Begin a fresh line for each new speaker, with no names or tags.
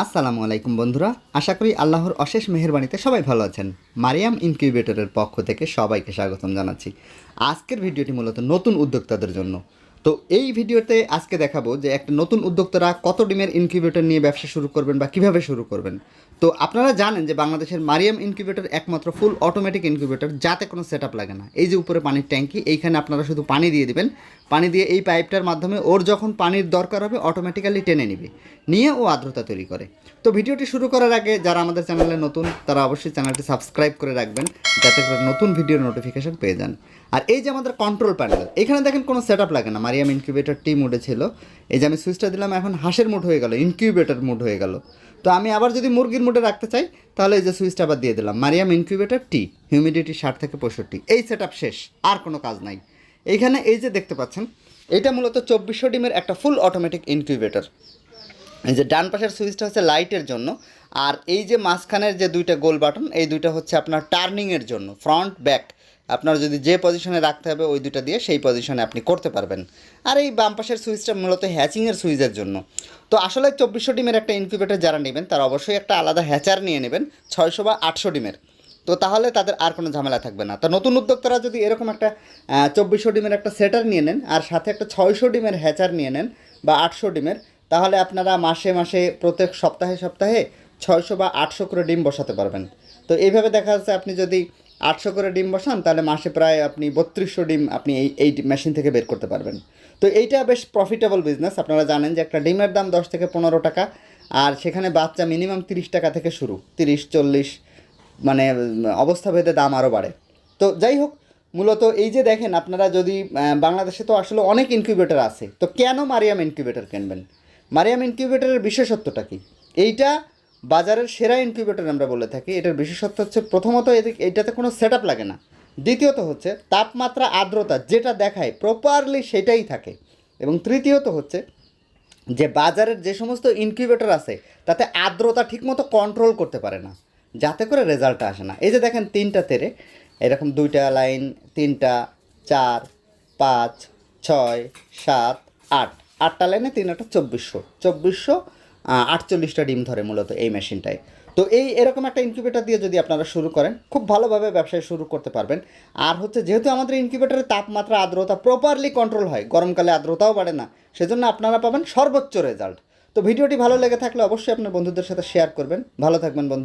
আসসালামু আলাইকুম বন্ধুরা, আশা করি আল্লাহর অশেষ মেহরবানিতে সবাই ভালো আছেন। মারিয়াম ইনকিউবেটরের পক্ষ থেকে সবাইকে স্বাগতম জানাচ্ছি। আজকের ভিডিওটি মূলত নতুন উদ্যোক্তাদের জন্য। তো এই ভিডিওতে আজকে দেখাবো যে একটা নতুন উদ্যোক্তারা কত ডিমের ইনকিউবেটর নিয়ে ব্যবসা শুরু করবেন বা কীভাবে শুরু করবেন। তো আপনারা জানেন যে বাংলাদেশের মারিয়াম ইনকিউবেটর একমাত্র ফুল অটোমেটিক ইনকিউবেটর যাতে কোনো সেট লাগে না। এই যে উপরে পানির ট্যাঙ্কি, এইখানে আপনারা শুধু পানি দিয়ে দিবেন। পানি দিয়ে এই পাইপটার মাধ্যমে ওর যখন পানির দরকার হবে অটোমেটিক্যালি টেনে নিবে। নিয়ে ও আর্দ্রতা তৈরি করে। তো ভিডিওটি শুরু করার আগে যারা আমাদের চ্যানেলে নতুন, তারা অবশ্যই চ্যানেলটি সাবস্ক্রাইব করে রাখবেন, যাতে করে নতুন ভিডিওর নোটিফিকেশন পেয়ে যান। আর এই যে আমাদের কন্ট্রোল প্যানেল এখানে দেখেন কোনো সেট লাগে না। মারিয়াম ইনকিউবেটর টি মুডে ছিল এই যে আমি সুইচটা দিলাম, এখন হাঁসের মুড হয়ে গেল ইনকিউবেটর মুড হয়ে গেল। তো আমি আবার যদি মুরগির মুডে রাখতে চাই, তাহলে এই যে সুইচটা আবার দিয়ে দিলাম। মারিয়াম ইনকিউবেটর টি হিউমিডিটি ষাট থেকে পঁয়ষট্টি। এই সেট শেষ, আর কোনো কাজ নাই। এইখানে এই যে দেখতে পাচ্ছেন, এটা মূলত চব্বিশশো ডিমের একটা ফুল অটোমেটিক ইনকিউবেটর এই যে ডান পাশের সুইচটা হচ্ছে লাইটের জন্য, আর এই যে মাঝখানের যে দুইটা গোল বাটন, এই দুইটা হচ্ছে আপনার টার্নিংয়ের জন্য ফ্রন্ট ব্যাক আপনার যদি যে পজিশনে রাখতে হবে, ওই দুইটা দিয়ে সেই পজিশনে আপনি করতে পারবেন। আর এই বাম পাশের সুইচটা মূলত হ্যাচিংয়ের সুইচের জন্য। তো আসলে চব্বিশশো ডিমের একটা ইনকিউবেটর যারা নেবেন, তারা অবশ্যই একটা আলাদা হ্যাচার নিয়ে নেবেন, ছয়শো বা আটশো ডিমের। তো তাহলে তাদের আর কোনো ঝামেলা থাকবে না। তো নতুন উদ্যোক্তারা যদি এরকম একটা চব্বিশশো ডিমের একটা সেটার নিয়ে নেন, আর সাথে একটা ছয়শো ডিমের হ্যাচার নিয়ে নেন, বা আটশো ডিমের, তাহলে আপনারা মাসে মাসে, প্রত্যেক সপ্তাহে সপ্তাহে ছয়শো বা আটশো করে ডিম বসাতে পারবেন। তো এইভাবে দেখা যাচ্ছে আপনি যদি আটশো করে ডিম বসান, তাহলে মাসে প্রায় আপনি বত্রিশশো ডিম আপনি এই এই মেশিন থেকে বের করতে পারবেন। তো এইটা বেশ প্রফিটেবল বিজনেস আপনারা জানেন যে একটা ডিমের দাম দশ থেকে পনেরো টাকা, আর সেখানে বাচ্চা মিনিমাম তিরিশ টাকা থেকে শুরু, তিরিশ, চল্লিশ মানে অবস্থা ভেদে দাম আরও বাড়ে। তো যাই হোক, মূলত এই যে দেখেন, আপনারা যদি বাংলাদেশে তো আসলে অনেক ইনকিউবেটর আছে, তো কেন মারিয়াম ইনকিউবেটর কিনবেন? মারিয়াম ইনকিউবেটরের বিশেষত্বটা কি? এইটা বাজারের সেরা ইনকিউবেটর আমরা বলে থাকি, এটার বিশেষত্ব হচ্ছে প্রথমত এইটাতে কোনো সেট লাগে না। দ্বিতীয়ত হচ্ছে তাপমাত্রা, আর্দ্রতা যেটা দেখায় প্রপারলি সেটাই থাকে। এবং তৃতীয়ত হচ্ছে যে বাজারের যে সমস্ত ইনকিউবেটর আছে, তাতে আর্দ্রতা ঠিকমতো কন্ট্রোল করতে পারে না, যাতে করে রেজাল্টটা আসে না। এই যে দেখেন তিনটা তেরে, এরকম দুইটা লাইন তিনটা, চার, পাঁচ, ছয়, সাত, আট। আটটা লাইনে তিন আটটা চব্বিশশো। চব্বিশশো আটচল্লিশটা ডিম ধরে মূলত এই মেশিনটায় তো এই এরকম একটা ইনকিউবেটার দিয়ে যদি আপনারা শুরু করেন, খুব ভালোভাবে ব্যবসায় শুরু করতে পারবেন। আর হচ্ছে যেহেতু আমাদের ইনকিউবেটারের তাপমাত্রা, আর্দ্রতা প্রপারলি কন্ট্রোল হয়, গরমকালে আর্দ্রতাও বাড়ে না, সেজন্য আপনারা পাবেন সর্বোচ্চ রেজাল্ট তো ভিডিওটি ভালো লেগে থাকলে অবশ্যই আপনার বন্ধুদের সাথে শেয়ার করবেন। ভালো থাকবেন বন্ধু